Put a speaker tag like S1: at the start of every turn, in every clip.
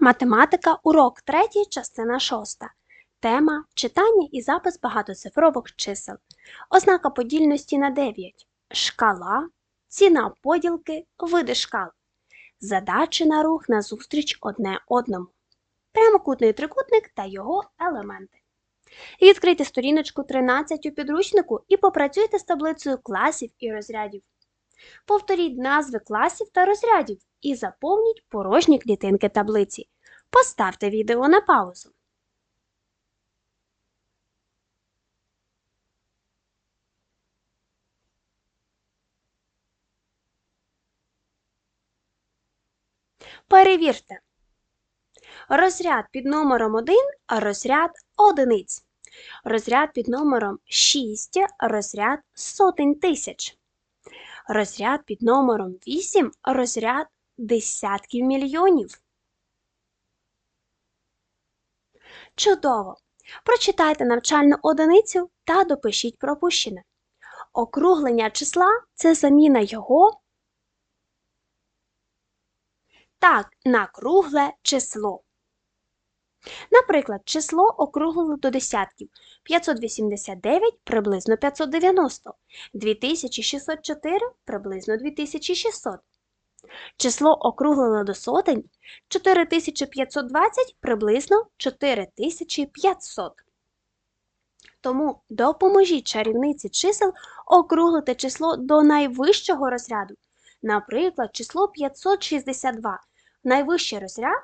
S1: Математика, урок 3, частина 6. Тема читання і запис багатоцифрових чисел. Ознака подільності на 9. Шкала, ціна поділки, види шкал. Задачі на рух назустріч одне одному. Прямокутний трикутник та його елементи. Відкрийте сторіночку 13 у підручнику і попрацюйте з таблицею класів і розрядів. Повторіть назви класів та розрядів і заповніть порожні клітинки таблиці. Поставте відео на паузу. Перевірте. Розряд під номером 1 – розряд одиниць. Розряд під номером 6 – розряд сотень тисяч. Розряд під номером 8 – розряд десятків мільйонів. Чудово! Прочитайте навчальну одиницю та допишіть пропущене. Округлення числа це заміна його так, на кругле число. Наприклад, число округлили до десятків 589 приблизно 590, 2604 приблизно 2600. Число округлили до сотень 4520 приблизно 4500. Тому допоможіть чарівниці чисел округлити число до найвищого розряду. Наприклад, число 562. Найвищий розряд?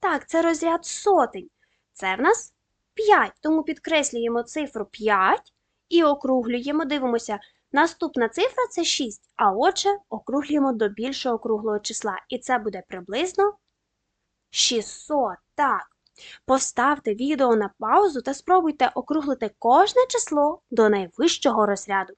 S1: Так, це розряд сотень. Це в нас 5, тому підкреслюємо цифру 5 і округлюємо, дивимося, наступна цифра це 6, а отже, округлюємо до більшого круглого числа. І це буде приблизно 600. Так. Поставте відео на паузу та спробуйте округлити кожне число до найвищого розряду.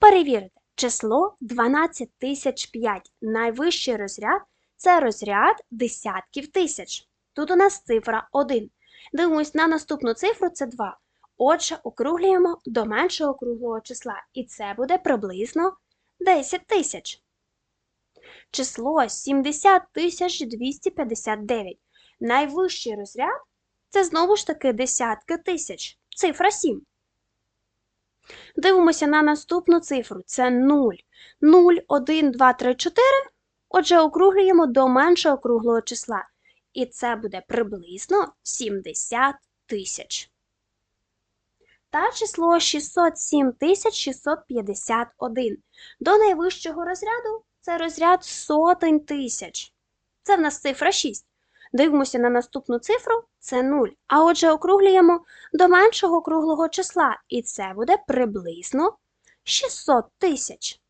S1: Перевірте, число 12005. Найвищий розряд це розряд десятків тисяч. Тут у нас цифра 1. Дивимось на наступну цифру це 2. Отже, округлюємо до меншого круглого числа, і це буде приблизно 10 тисяч. Число 70259. Найвищий розряд це знову ж таки десятки тисяч. Цифра 7. Дивимося на наступну цифру. Це 0. 0, 1, 2, 3, 4. Отже, округлюємо до меншого круглого числа. І це буде приблизно 70 тисяч. Та число 607 651. До найвищого розряду це розряд сотень тисяч. Це в нас цифра 6. Дивимося на наступну цифру це 0. А отже, округлюємо до меншого круглого числа, і це буде приблизно 600 тисяч.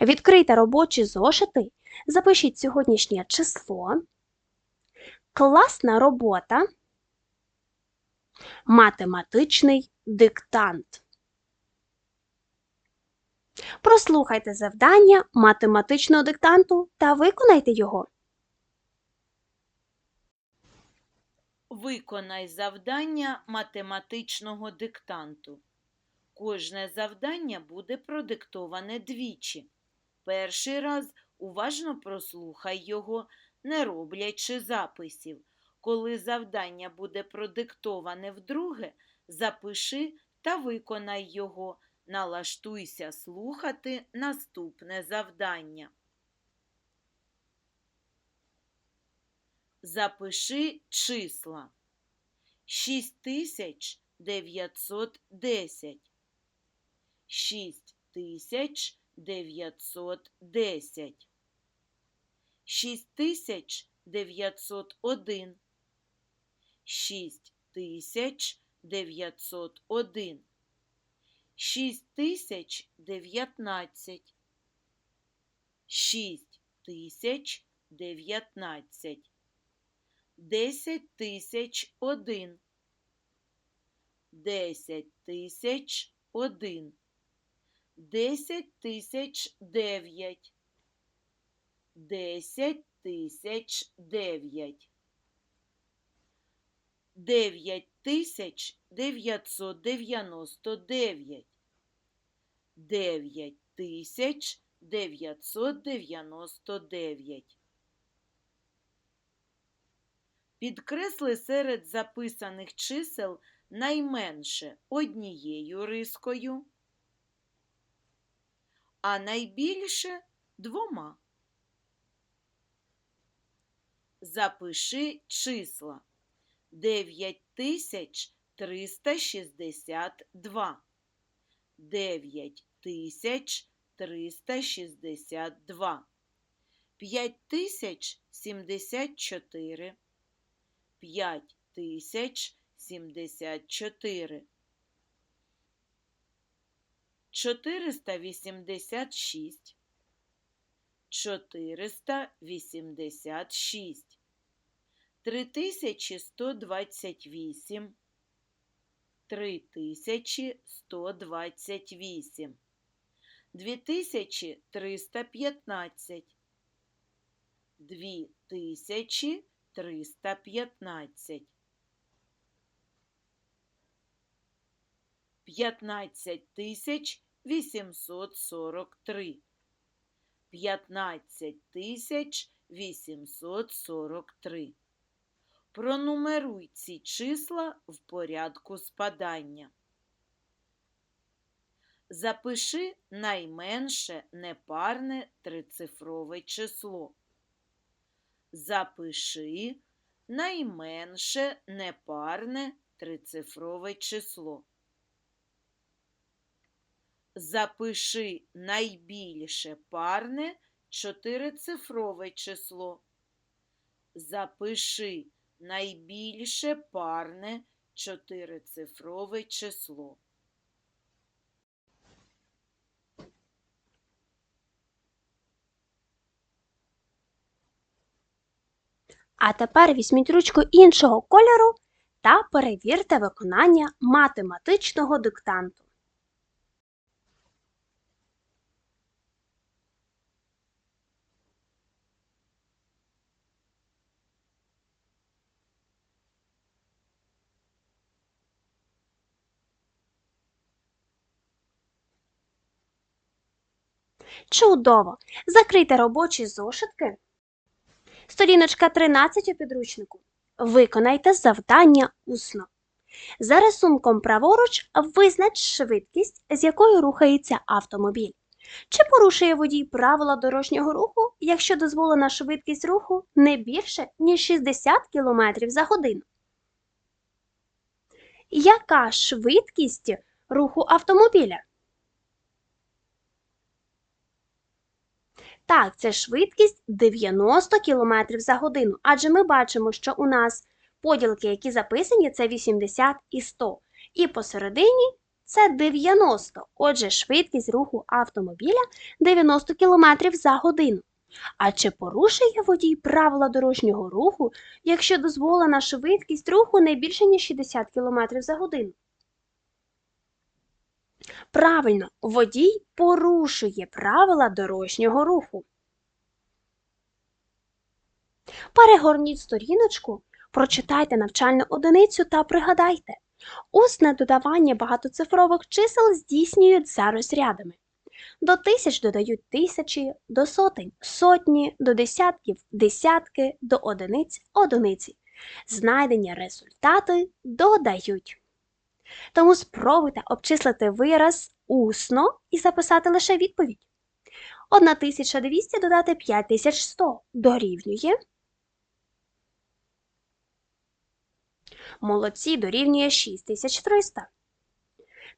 S1: Відкрийте робочі зошити, запишіть сьогоднішнє число. Класна робота. Математичний диктант. Прослухайте завдання математичного диктанту та виконайте його.
S2: Виконай завдання математичного диктанту. Кожне завдання буде продиктоване двічі. Перший раз уважно прослухай його, не роблячи записів. Коли завдання буде продиктоване вдруге, запиши та виконай його. Налаштуйся слухати наступне завдання. Запиши числа. 6910, 6910, 6901, 6901, 6019, 6019, 10 тисяч один, 10 тисяч один, 10 тисяч дев'ять, 10 тисяч дев'ять, дев'ять тисяч дев'ять. Дев'ять тисяч дев'ятсот дев'яносто дев'ять. Підкресли серед записаних чисел найменше однією рискою, а найбільше двома. Запиши числа 9362. 9362. 5074. 5074. 486. 486. 3128, 3128, 2315, 2315, 15843, 15843. Пронумеруй ці числа в порядку спадання. Запиши найменше непарне трицифрове число. Запиши найменше непарне трицифрове число. Запиши найбільше парне чотирицифрове число. Запиши найбільше парне чотирицифрове число.
S1: А тепер візьміть ручку іншого кольору та перевірте виконання математичного диктанту. Чудово! Закрийте робочі зошитки. Сторіночка 13 у підручнику. Виконайте завдання усно. За рисунком праворуч визнач швидкість, з якою рухається автомобіль. Чи порушує водій правила дорожнього руху, якщо дозволена швидкість руху не більше, ніж 60 км за годину? Яка швидкість руху автомобіля? Так, це швидкість 90 км за годину, адже ми бачимо, що у нас поділки, які записані, це 80 і 100. І посередині це 90. Отже, швидкість руху автомобіля 90 км за годину. А чи порушує водій правила дорожнього руху, якщо дозволена швидкість руху не більше, ніж 60 км за годину? Правильно, водій порушує правила дорожнього руху. Перегорніть сторіночку, прочитайте навчальну одиницю та пригадайте. Усне додавання багатоцифрових чисел здійснюють за розрядами. До тисяч додають тисячі, до сотень сотні, до десятків десятки, до одиниць одиниці. Знайдені результати додають. Тому спробуйте обчислити вираз усно і записати лише відповідь. 1200 додати 5100 дорівнює. Молодці дорівнює 6300.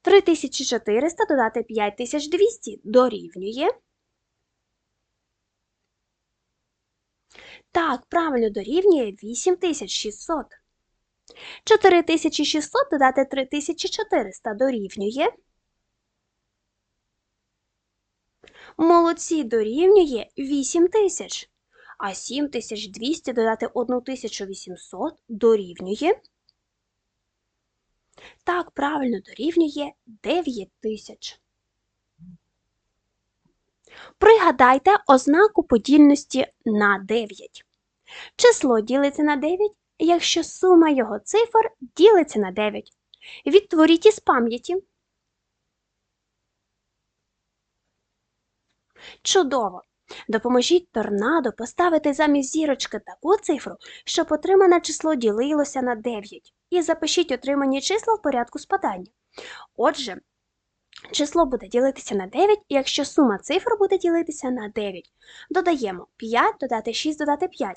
S1: 3400 додати 5200 дорівнює. Так, правильно дорівнює 8600. 4600 додати 3400 дорівнює. Молодці дорівнює 8000. А 7200 додати 1800 дорівнює. Так, правильно дорівнює 9000. Пригадайте ознаку подільності на 9. Число ділиться на 9 якщо сума його цифр ділиться на 9. Відтворіть із пам'яті. Чудово! Допоможіть торнадо поставити замість зірочки таку цифру, щоб отримане число ділилося на 9. І запишіть отримані числа в порядку спадання. Отже, число буде ділитися на 9, якщо сума цифр буде ділитися на 9. Додаємо 5, додати 6, додати 5.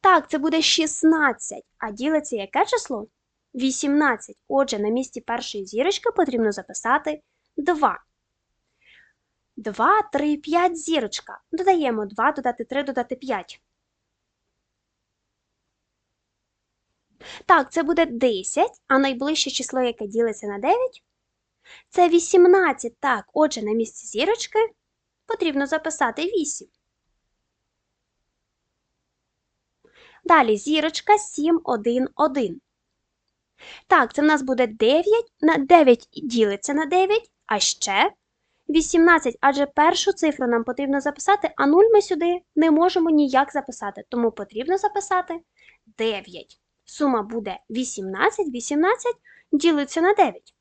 S1: Так, це буде 16, а ділиться яке число? 18. Отже, на місці першої зірочки потрібно записати 2. 2, 3, 5 зірочка. Додаємо 2, додати 3, додати 5. Так, це буде 10, а найближче число, яке ділиться на 9, це 18. Так, отже, на місці зірочки потрібно записати 8. Далі зірочка 7, 1, 1. Так, це в нас буде 9, на 9 ділиться на 9, а ще 18, адже першу цифру нам потрібно записати, а 0 ми сюди не можемо ніяк записати, тому потрібно записати 9. Сума буде 18, 18 ділиться на 9.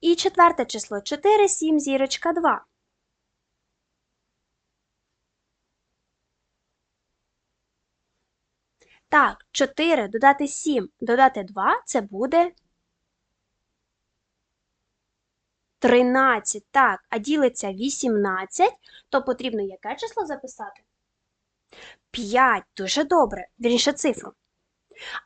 S1: І четверте число 4, 7, зірочка 2. Так, 4 додати 7, додати 2 це буде 13. Так, а ділиться 18, то потрібно яке число записати? 5. Дуже добре. Вірніше цифру.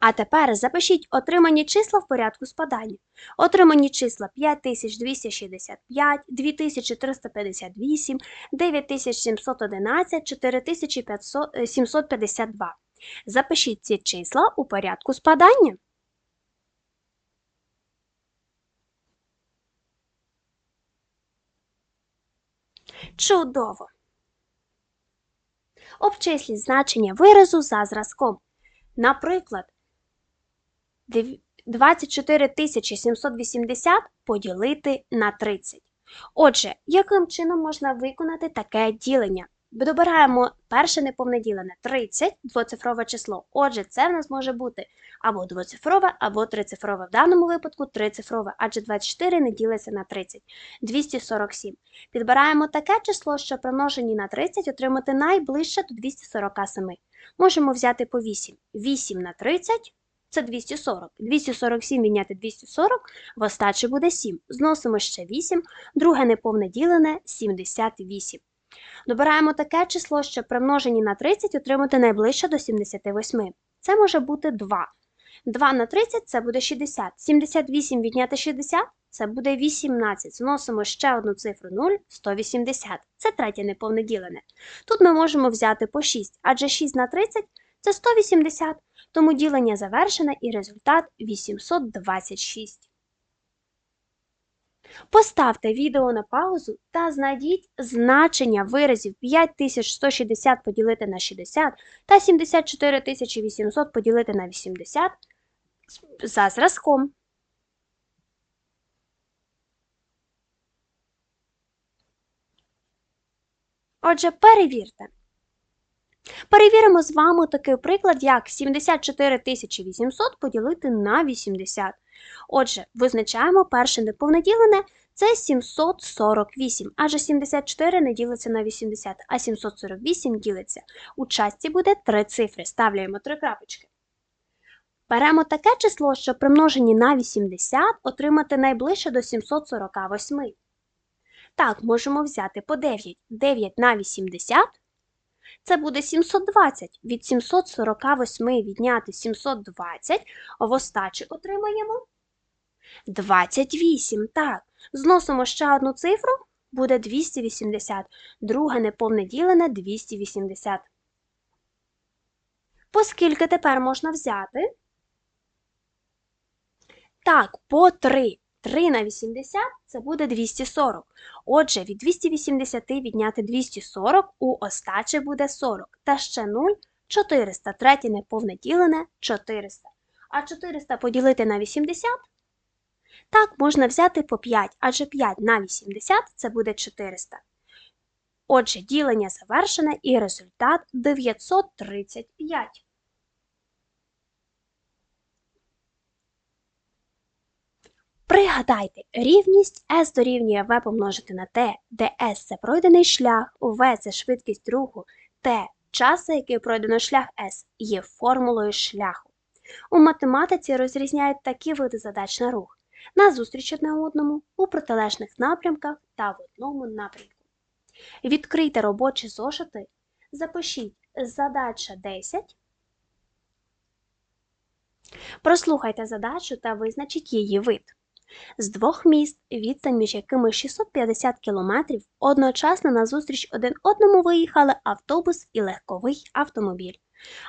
S1: А тепер запишіть отримані числа в порядку спадання. Отримані числа 5265, 2358, 9711, 4752. Запишіть ці числа у порядку спадання. Чудово! Обчисліть значення виразу за зразком. Наприклад, 24 780 поділити на 30. Отже, яким чином можна виконати таке ділення? Добираємо перше неповне ділене 30, двоцифрове число. Отже, це в нас може бути або двоцифрове, або трицифрове. В даному випадку трицифрове, адже 24 не ділиться на 30. 247. Підбираємо таке число, що примножені на 30 отримати найближче до 247. Можемо взяти по 8. 8 на 30 це 240. 247 відняти 240, в остачі буде 7. Зносимо ще 8, друге неповне ділене 78. Добираємо таке число, що при множенні на 30 отримати найближче до 78. Це може бути 2. 2 на 30 це буде 60. 78 відняти 60 це буде 18. Зносимо ще одну цифру 0 180. Це третє неповне ділене. Тут ми можемо взяти по 6, адже 6 на 30 це 180, тому ділення завершене і результат 826. Поставте відео на паузу та знайдіть значення виразів 5160 поділити на 60 та 74800 поділити на 80 за зразком. Отже, перевірте. Перевіримо з вами такий приклад, як 74 800 поділити на 80. Отже, визначаємо перше неповноділене – це 748, адже 74 не ділиться на 80, а 748 ділиться. У частці буде три цифри, ставляємо три крапочки. Беремо таке число, що при множенні на 80 отримати найближче до 748. Так, можемо взяти по 9. 9 на 80 це буде 720. Від 748 відняти 720, в остачі отримаємо 28. Так, зносимо ще одну цифру, буде 280. Друге неповне ділене 280. Поскільки тепер можна взяти? Так, по 3. 3 на 80 це буде 240. Отже, від 280 відняти 240 у остачі буде 40. Та ще 0 400. Третє неповне ділене 400. А 400 поділити на 80 так можна взяти по 5, адже 5 на 80 це буде 400. Отже, ділення завершене і результат 935. Пригадайте, рівність S дорівнює V помножити на T, де S – це пройдений шлях, V – це швидкість руху, T – час, за який пройдено шлях S, є формулою шляху. У математиці розрізняють такі види задач на рух назустріч одне одному, у протилежних напрямках та в одному напрямку. Відкрийте робочі зошити, запишіть задача 10. Прослухайте задачу та визначіть її вид. З двох міст, відстань між якими 650 км, одночасно назустріч один одному виїхали автобус і легковий автомобіль.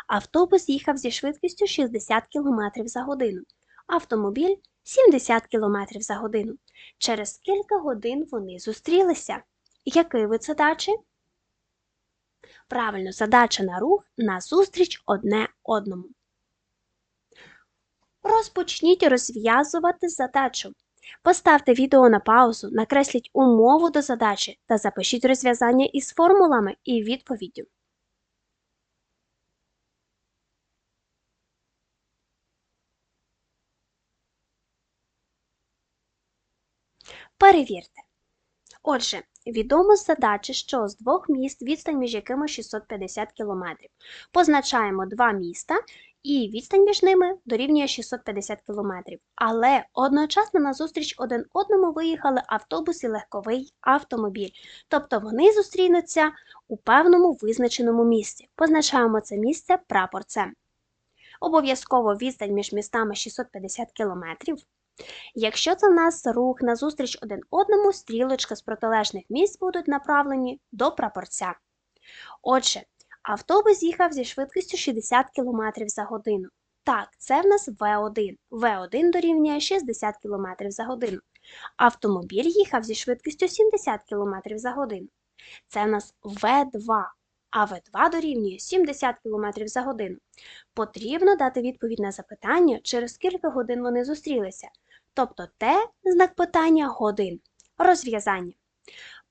S1: Автобус їхав зі швидкістю 60 км за годину, автомобіль 70 км за годину. Через кілька годин вони зустрілися. Який вид задачі? Правильно, задача на рух назустріч одне одному. Розпочніть розв'язувати задачу. Поставте відео на паузу, накресліть умову до задачі та запишіть розв'язання із формулами і відповіддю. Перевірте. Отже, відомо з задачі, що з двох міст відстань між якими 650 км. Позначаємо два міста і відстань між ними дорівнює 650 км. Але одночасно назустріч один одному виїхали автобус і легковий автомобіль. Тобто вони зустрінуться у певному визначеному місці. Позначаємо це місце прапорцем. Обов'язково відстань між містами 650 км. Якщо це в нас рух назустріч один одному, стрілочки з протилежних місць будуть направлені до прапорця. Отже, автобус їхав зі швидкістю 60 км за годину. Так, це в нас В1. В1 дорівнює 60 км за годину. Автомобіль їхав зі швидкістю 70 км за годину. Це в нас В2. А В2 дорівнює 70 км за годину. Потрібно дати відповідь на запитання, через скільки годин вони зустрілися. Тобто Т знак питання годин. Розв'язання.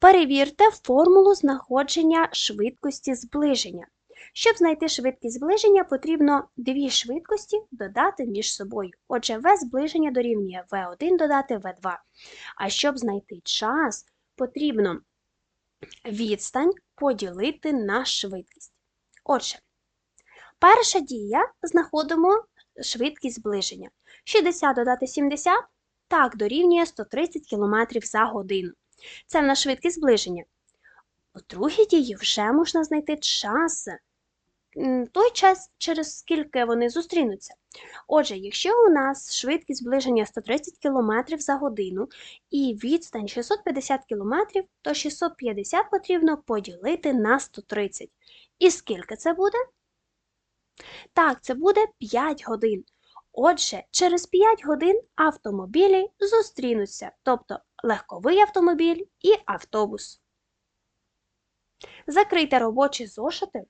S1: Перевірте формулу знаходження швидкості зближення. Щоб знайти швидкість зближення, потрібно дві швидкості додати між собою. Отже, В зближення дорівнює В1 додати В2. А щоб знайти час, потрібно відстань поділити на швидкість. Отже, перша дія знаходимо швидкість зближення. 60 додати 70 так дорівнює 130 км за годину. Це в нас швидкість зближення. У другій дії вже можна знайти час, той час, через скільки вони зустрінуться. Отже, якщо у нас швидкість зближення 130 км за годину і відстань 650 км, то 650 потрібно поділити на 130. І скільки це буде? Так, це буде 5 годин. Отже, через 5 годин автомобілі зустрінуться, тобто легковий автомобіль і автобус. Закрийте робочі зошити.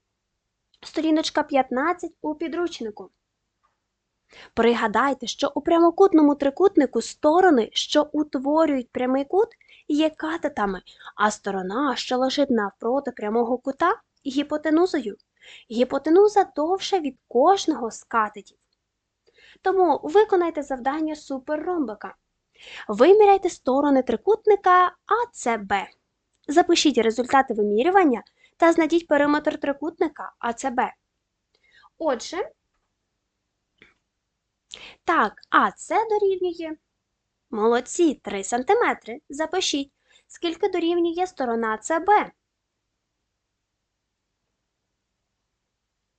S1: Сторіночка 15 у підручнику. Пригадайте, що у прямокутному трикутнику сторони, що утворюють прямий кут, є катетами, а сторона, що лежить навпроти прямого кута, гіпотенузою. Гіпотенуза довша від кожного з катетів. Тому виконайте завдання суперромбика. Виміряйте сторони трикутника АЦБ. Запишіть результати вимірювання та знайдіть периметр трикутника АЦБ. Отже, так, АЦ дорівнює. Молодці, 3 см. Запишіть, скільки дорівнює сторона ЦБ.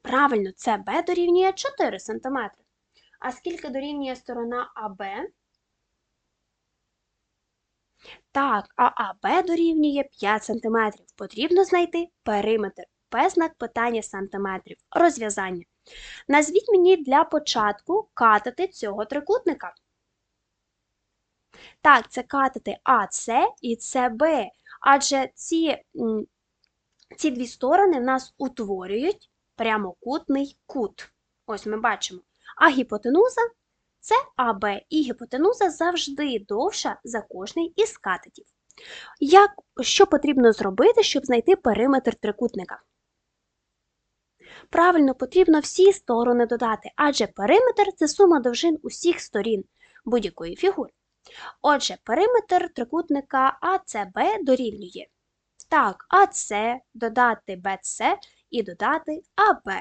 S1: Правильно, ЦБ дорівнює 4 см. А скільки дорівнює сторона АБ? Так, а АБ дорівнює 5 см. Потрібно знайти периметр. Без знак питання сантиметрів. Розв'язання. Назвіть мені для початку катети цього трикутника. Так, це катети АС і СБ. Адже ці, ці дві сторони в нас утворюють прямокутний кут. Ось ми бачимо. А гіпотенуза це АБ, і гіпотенуза завжди довша за кожний із катетів. Як, що потрібно зробити, щоб знайти периметр трикутника? Правильно, потрібно всі сторони додати, адже периметр це сума довжин усіх сторін будь-якої фігури. Отже, периметр трикутника АЦБ дорівнює. Так, АЦ додати БЦ і додати АБ.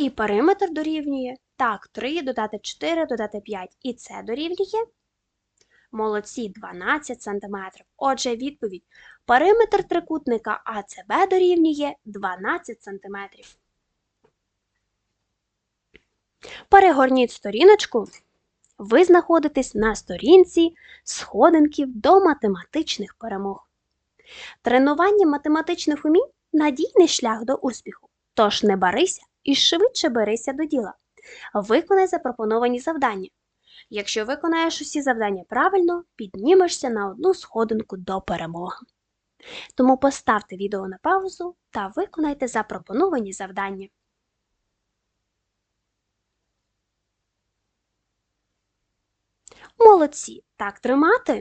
S1: І периметр дорівнює. Так, 3 додати 4 додати 5. І це дорівнює. Молодці 12 см. Отже, відповідь. Периметр трикутника АЦБ дорівнює 12 см. Перегорніть сторіночку. Ви знаходитесь на сторінці сходинків до математичних перемог. Тренування математичних умінь надійний шлях до успіху. Тож не барися і швидше берися до діла. Виконай запропоновані завдання. Якщо виконаєш усі завдання правильно, піднімешся на одну сходинку до перемоги. Тому поставте відео на паузу та виконайте запропоновані завдання. Молодці! Так тримати!